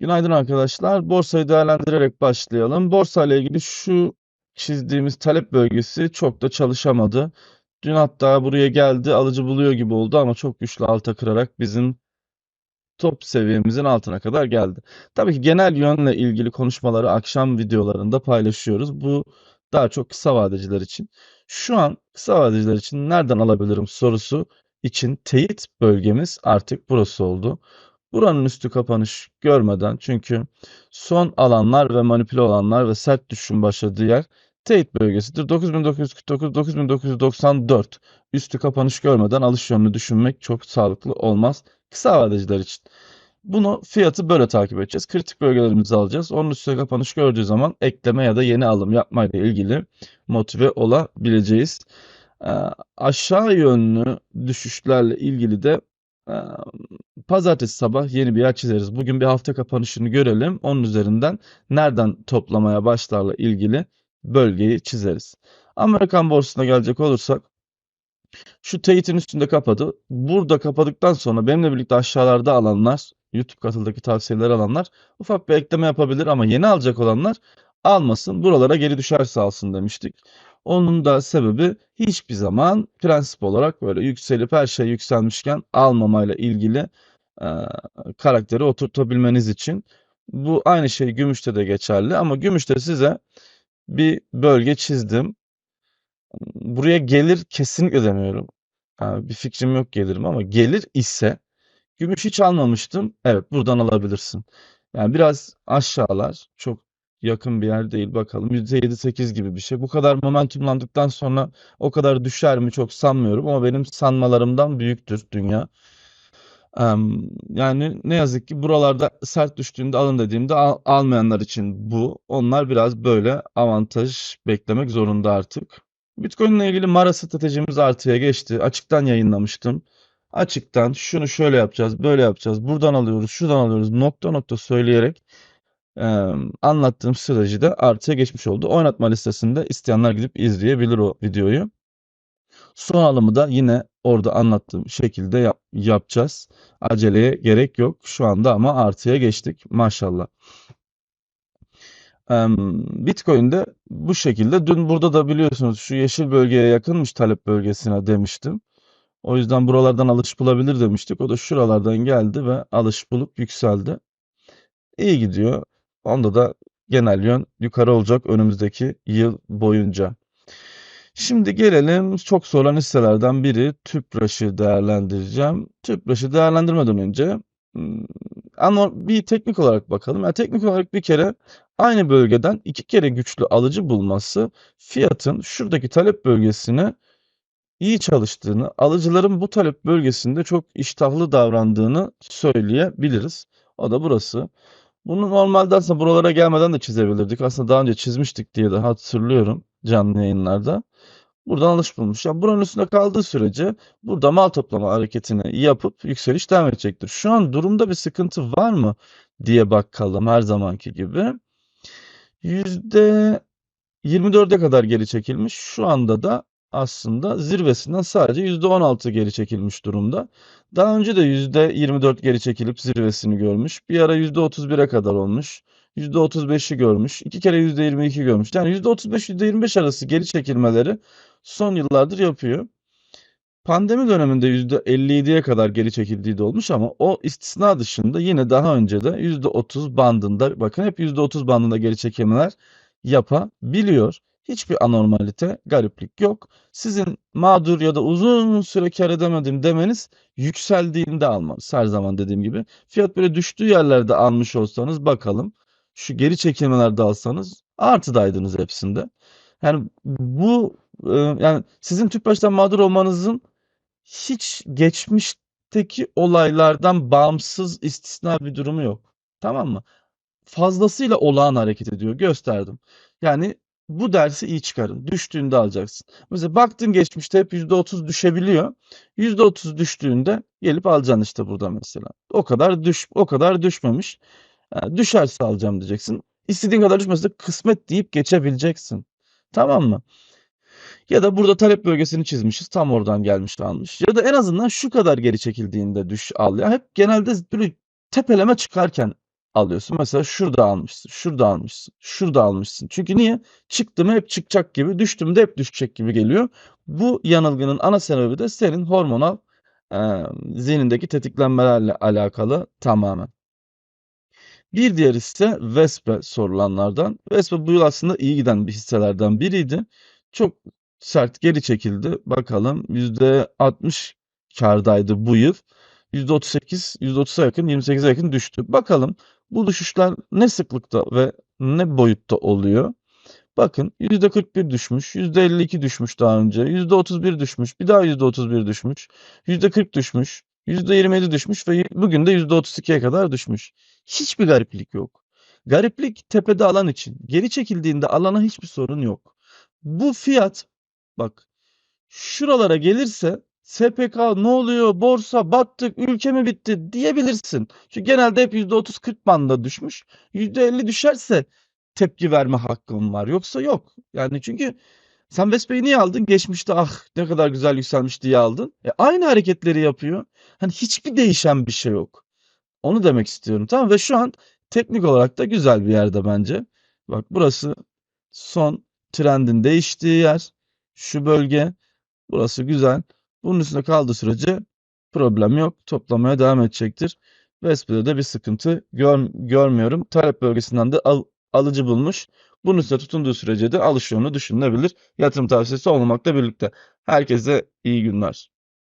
Günaydın arkadaşlar. Borsayı değerlendirerek başlayalım. Borsa ile ilgili şu çizdiğimiz talep bölgesi çok da çalışamadı. Dün hatta buraya geldi, alıcı buluyor gibi oldu ama çok güçlü alta kırarak bizim top seviyemizin altına kadar geldi. Tabii ki genel yönle ilgili konuşmaları akşam videolarında paylaşıyoruz. Bu daha çok kısa vadeciler için. Şu an kısa vadeciler için nereden alabilirim sorusu için teyit bölgemiz artık burası oldu. Buranın üstü kapanış görmeden çünkü son alanlar ve manipüle olanlar ve sert düşüşün başladığı yer teyit bölgesidir. 9949 9994 üstü kapanış görmeden alış yönünü düşünmek çok sağlıklı olmaz kısa vadeciler için. Bunu fiyatı böyle takip edeceğiz. Kritik bölgelerimizi alacağız. Onun üstüne kapanış gördüğü zaman ekleme ya da yeni alım yapmayla ilgili motive olabileceğiz. Ee, aşağı yönlü düşüşlerle ilgili de pazartesi sabah yeni bir yer çizeriz. Bugün bir hafta kapanışını görelim. Onun üzerinden nereden toplamaya başlarla ilgili bölgeyi çizeriz. Amerikan borsasına gelecek olursak şu teyitin üstünde kapadı. Burada kapadıktan sonra benimle birlikte aşağılarda alanlar, YouTube katıldaki tavsiyeleri alanlar ufak bir ekleme yapabilir ama yeni alacak olanlar almasın. Buralara geri düşerse alsın demiştik. Onun da sebebi hiçbir zaman prensip olarak böyle yükselip her şey yükselmişken almamayla ilgili e, karakteri oturtabilmeniz için. Bu aynı şey gümüşte de geçerli ama gümüşte size bir bölge çizdim. Buraya gelir kesinlikle demiyorum. Yani bir fikrim yok gelirim ama gelir ise gümüş hiç almamıştım. Evet buradan alabilirsin. Yani biraz aşağılar çok yakın bir yer değil bakalım. %7-8 gibi bir şey. Bu kadar momentumlandıktan sonra o kadar düşer mi çok sanmıyorum ama benim sanmalarımdan büyüktür dünya. Yani ne yazık ki buralarda sert düştüğünde alın dediğimde al- almayanlar için bu. Onlar biraz böyle avantaj beklemek zorunda artık. Bitcoin ile ilgili Mara stratejimiz artıya geçti. Açıktan yayınlamıştım. Açıktan şunu şöyle yapacağız, böyle yapacağız, buradan alıyoruz, şuradan alıyoruz nokta nokta söyleyerek e, anlattığım stratejide artıya geçmiş oldu. Oynatma listesinde isteyenler gidip izleyebilir o videoyu. Son alımı da yine orada anlattığım şekilde yap- yapacağız. Aceleye gerek yok şu anda ama artıya geçtik maşallah. Bitcoin'de bu şekilde dün burada da biliyorsunuz şu yeşil bölgeye yakınmış talep bölgesine demiştim. O yüzden buralardan alış bulabilir demiştik. O da şuralardan geldi ve alış bulup yükseldi. İyi gidiyor. Onda da genel yön yukarı olacak önümüzdeki yıl boyunca. Şimdi gelelim çok sorulan hisselerden biri TÜPRAŞ'ı değerlendireceğim. TÜPRAŞ'ı değerlendirmeden önce hmm, ama bir teknik olarak bakalım. Yani teknik olarak bir kere aynı bölgeden iki kere güçlü alıcı bulması fiyatın şuradaki talep bölgesine iyi çalıştığını, alıcıların bu talep bölgesinde çok iştahlı davrandığını söyleyebiliriz. O da burası. Bunu normalde aslında buralara gelmeden de çizebilirdik. Aslında daha önce çizmiştik diye de hatırlıyorum canlı yayınlarda. Buradan alış bulmuş. Yani buranın üstünde kaldığı sürece burada mal toplama hareketini yapıp yükseliş devam edecektir. Şu an durumda bir sıkıntı var mı diye bakalım her zamanki gibi. %24'e kadar geri çekilmiş. Şu anda da aslında zirvesinden sadece %16 geri çekilmiş durumda. Daha önce de %24 geri çekilip zirvesini görmüş. Bir ara %31'e kadar olmuş. %35'i görmüş. iki kere %22 görmüş. Yani %35-%25 arası geri çekilmeleri son yıllardır yapıyor. Pandemi döneminde %57'ye kadar geri çekildiği de olmuş ama o istisna dışında yine daha önce de %30 bandında bakın hep %30 bandında geri çekilmeler yapabiliyor. Hiçbir anormalite, gariplik yok. Sizin mağdur ya da uzun süre kar edemedim demeniz yükseldiğinde almanız. Her zaman dediğim gibi. Fiyat böyle düştüğü yerlerde almış olsanız bakalım. Şu geri çekilmelerde alsanız artıdaydınız hepsinde. Yani bu e, yani sizin tüpraştan mağdur olmanızın hiç geçmişteki olaylardan bağımsız istisna bir durumu yok. Tamam mı? Fazlasıyla olağan hareket ediyor. Gösterdim. Yani bu dersi iyi çıkarın. Düştüğünde alacaksın. Mesela baktın geçmişte hep %30 düşebiliyor. %30 düştüğünde gelip alacaksın işte burada mesela. O kadar düş o kadar düşmemiş. Yani düşerse alacağım diyeceksin. İstediğin kadar düşmese kısmet deyip geçebileceksin. Tamam mı? Ya da burada talep bölgesini çizmişiz. Tam oradan gelmiş almış. Ya da en azından şu kadar geri çekildiğinde düş al. Ya hep genelde böyle tepeleme çıkarken alıyorsun. Mesela şurada almışsın, şurada almışsın, şurada almışsın. Çünkü niye? Çıktı mı hep çıkacak gibi, düştü mü de hep düşecek gibi geliyor. Bu yanılgının ana sebebi de senin hormonal e, zihnindeki tetiklenmelerle alakalı tamamen. Bir diğer hisse Vespe sorulanlardan. Vespe bu yıl aslında iyi giden bir hisselerden biriydi. Çok sert geri çekildi. Bakalım %60 kârdaydı bu yıl. %38, %30'a yakın, 28'e yakın düştü. Bakalım bu düşüşler ne sıklıkta ve ne boyutta oluyor? Bakın %41 düşmüş, %52 düşmüş daha önce, %31 düşmüş, bir daha %31 düşmüş, %40 düşmüş, %27 düşmüş ve bugün de %32'ye kadar düşmüş. Hiçbir gariplik yok. Gariplik tepede alan için. Geri çekildiğinde alana hiçbir sorun yok. Bu fiyat bak şuralara gelirse SPK ne oluyor borsa battık ülke mi bitti diyebilirsin. Çünkü genelde hep %30-40 bandında düşmüş. %50 düşerse tepki verme hakkım var. Yoksa yok. Yani çünkü sen Vespe'yi niye aldın? Geçmişte ah ne kadar güzel yükselmiş diye aldın. E, aynı hareketleri yapıyor. Hani hiçbir değişen bir şey yok. Onu demek istiyorum. Tamam ve şu an teknik olarak da güzel bir yerde bence. Bak burası son trendin değiştiği yer. Şu bölge. Burası güzel. Bunun üstünde kaldığı sürece problem yok. Toplamaya devam edecektir. Vespe'de de bir sıkıntı gör, görmüyorum. Talep bölgesinden de al, alıcı bulmuş. Bunun üstüne tutunduğu sürece de alış yönü düşünülebilir. Yatırım tavsiyesi olmamakla birlikte. Herkese iyi günler.